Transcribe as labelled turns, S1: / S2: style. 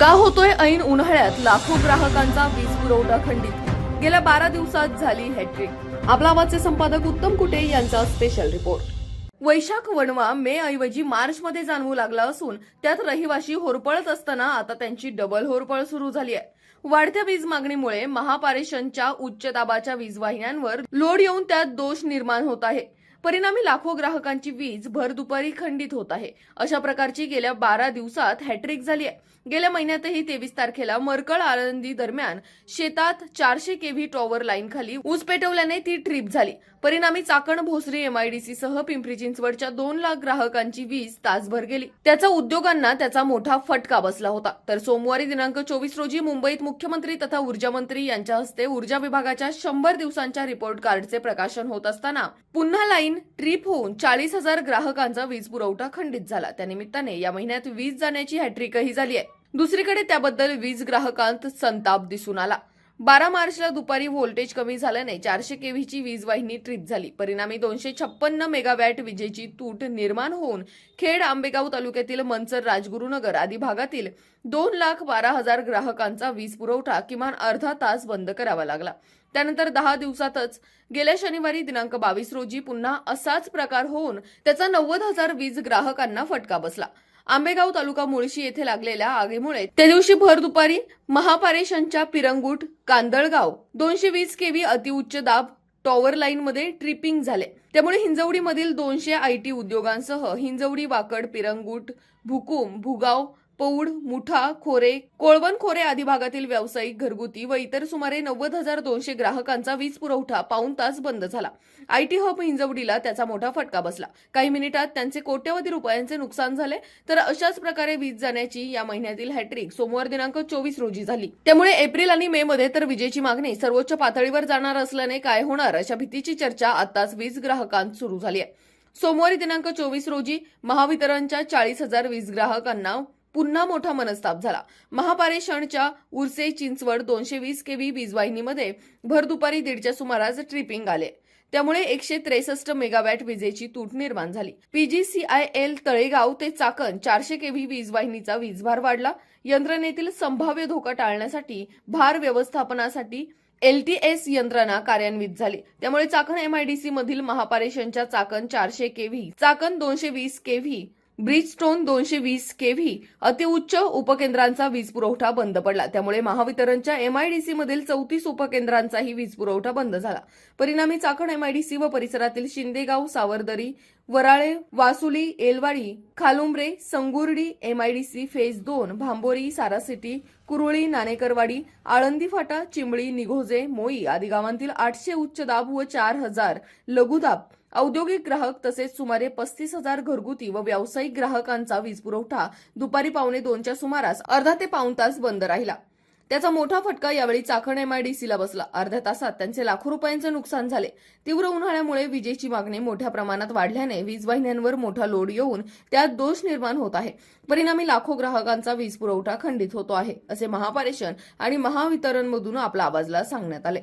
S1: का होतोय ऐन उन्हाळ्यात. लाखो ग्राहकांचा वीज पुरवठा खंडित. गेल्या बारा दिवसात झाली हॅट्रिक. आपला आवाजचे संपादक उत्तम कुटे यांचा स्पेशल रिपोर्ट वैशाख वणवा मे ऐवजी मार्च मध्ये जाणवू लागला असून त्यात रहिवाशी होरपळत असताना आता त्यांची डबल होरपळ सुरू झाली आहे. वाढत्या वीज मागणीमुळे महापारेषणच्या उच्च दाबाच्या वीज वाहिन्यांवर लोड येऊन त्यात दोष निर्माण होत आहे. परिणामी लाखो ग्राहकांची वीज भर दुपारी खंडित होत आहे. अशा प्रकारची गेल्या बारा दिवसात हॅट्रिक झाली आहे. गेल्या महिन्यातही तेवीस तारखेला मरकळ आळंदी दरम्यान शेतात चारशे केव्ही टॉवर लाईन खाली ऊस पेटवल्याने ती ट्रीप झाली. परिणामी चाकण भोसरी एमआयडीसी सह पिंपरी चिंचवडच्या दोन लाख ग्राहकांची वीज तासभर गेली. त्याचा उद्योगांना त्याचा मोठा फटका बसला होता. तर सोमवारी दिनांक चोवीस रोजी मुंबईत मुख्यमंत्री तथा ऊर्जामंत्री यांच्या हस्ते ऊर्जा विभागाच्या शंभर दिवसांच्या रिपोर्ट कार्डचे प्रकाशन होत असताना पुन्हा लाईन ट्रीप होऊन चाळीस हजार ग्राहकांचा वीज पुरवठा खंडित झाला. त्यानिमित्ताने या महिन्यात वीज जाण्याची हॅट्रिकही झाली आहे. दुसरीकडे त्याबद्दल वीज ग्राहकांत संताप दिसून आला. बारा मार्चला दुपारी व्होल्टेज कमी झाल्याने चारशे केव्हीची वीज वाहिनी ट्रीप झाली. परिणामी दोनशे छप्पन्न मेगावॅट विजेची तूट निर्माण होऊन खेड आंबेगाव तालुक्यातील मंचर राजगुरुनगर आदी भागातील दोन लाख बारा हजार ग्राहकांचा वीज पुरवठा किमान अर्धा तास बंद करावा लागला. त्यानंतर दहा दिवसातच गेल्या शनिवारी दिनांक बावीस रोजी पुन्हा असाच प्रकार होऊन त्याचा नव्वद हजार वीज ग्राहकांना फटका बसला. आंबेगाव तालुका मुळशी येथे लागलेल्या आगीमुळे त्या दिवशी भर दुपारी महापारेषणच्या पिरंगुट कांदळगाव दोनशे वीस केव्ही अतिउच्च दाब टॉवर लाईन मध्ये ट्रिपिंग झाले. त्यामुळे हिंजवडीमधील दोनशे आयटी उद्योगांसह हिंजवडी वाकड पिरंगुट भुकुम भुगाव पौड मुठा खोरे कोळवण खोरे आदी भागातील व्यावसायिक घरगुती व इतर सुमारे नव्वद हजार दोनशे ग्राहकांचा वीज पुरवठा पाऊन तास बंद झाला. आयटी हब हिंजवडीला त्याचा मोठा फटका बसला. काही मिनिटात त्यांचे कोट्यवधी रुपयांचे नुकसान झाले. तर अशाच प्रकारे वीज जाण्याची या महिन्यातील हॅट्रिक सोमवार दिनांक चोवीस रोजी झाली. त्यामुळे एप्रिल आणि मे मध्ये तर विजेची मागणी सर्वोच्च पातळीवर जाणार असल्याने काय होणार अशा भीतीची चर्चा आताच वीज ग्राहकांत सुरू झाली आहे. सोमवारी दिनांक चोवीस रोजी महावितरणच्या चाळीस हजार वीज ग्राहकांना पुन्हा मोठा मनस्ताप झाला. महापारेषणच्या उर्से चिंचवड दोनशे वीस केव्ही वीजवाहिनीमध्ये भर दुपारी दीडच्या सुमारास ट्रिपिंग आले. त्यामुळे एकशे त्रेसष्ट मेगावॅट विजेची तूट निर्माण झाली. पीजीसीआयएल तळेगाव ते चाकण चारशे केव्ही वीजवाहिनीचा वीजभार वाढला. यंत्रणेतील संभाव्य धोका टाळण्यासाठी भार व्यवस्थापनासाठी एलटीएस यंत्रणा कार्यान्वित झाली. त्यामुळे चाकण एमआयडीसी मधील महापारेषणच्या चाकण चारशे केव्ही चाकण दोनशे वीस केव्ही ब्रिजस्टोन दोनशे वीस केव्ही अतिउच्च उपकेंद्रांचा वीज पुरवठा बंद पडला. त्यामुळे महावितरणच्या एमआयडीसी मधील चौतीस उपकेंद्रांचाही वीज पुरवठा बंद झाला. परिणामी चाकण एमआयडीसी व परिसरातील शिंदेगाव सावरदरी वराळे वासुली एलवाडी खालुंब्रे संगुर्डी एमआयडीसी फेज दोन भांबोरी सारासिटी कुरुळी नाणेकरवाडी आळंदी फाटा चिंबळी निघोजे मोई आदी गावांतील आठशे उच्च दाब व चार हजार लघुदाब औद्योगिक ग्राहक तसेच सुमारे पस्तीस हजार घरगुती व व्यावसायिक ग्राहकांचा वीज पुरवठा दुपारी पावणे दोनच्या सुमारास अर्धा ते पाऊण तास बंद राहिला. त्याचा मोठा फटका यावेळी चाकण एमआयडीसीला बसला. अर्ध्या तासात त्यांचे लाखो रुपयांचे नुकसान झाले. तीव्र उन्हाळ्यामुळे विजेची मागणी मोठ्या प्रमाणात वाढल्याने वीज वाहिन्यांवर मोठा लोड येऊन त्यात दोष निर्माण होत आहे. परिणामी लाखो ग्राहकांचा वीज पुरवठा खंडित होतो आहे असे महापारेषण आणि महावितरणमधून आपला आवाजला सांगण्यात आले.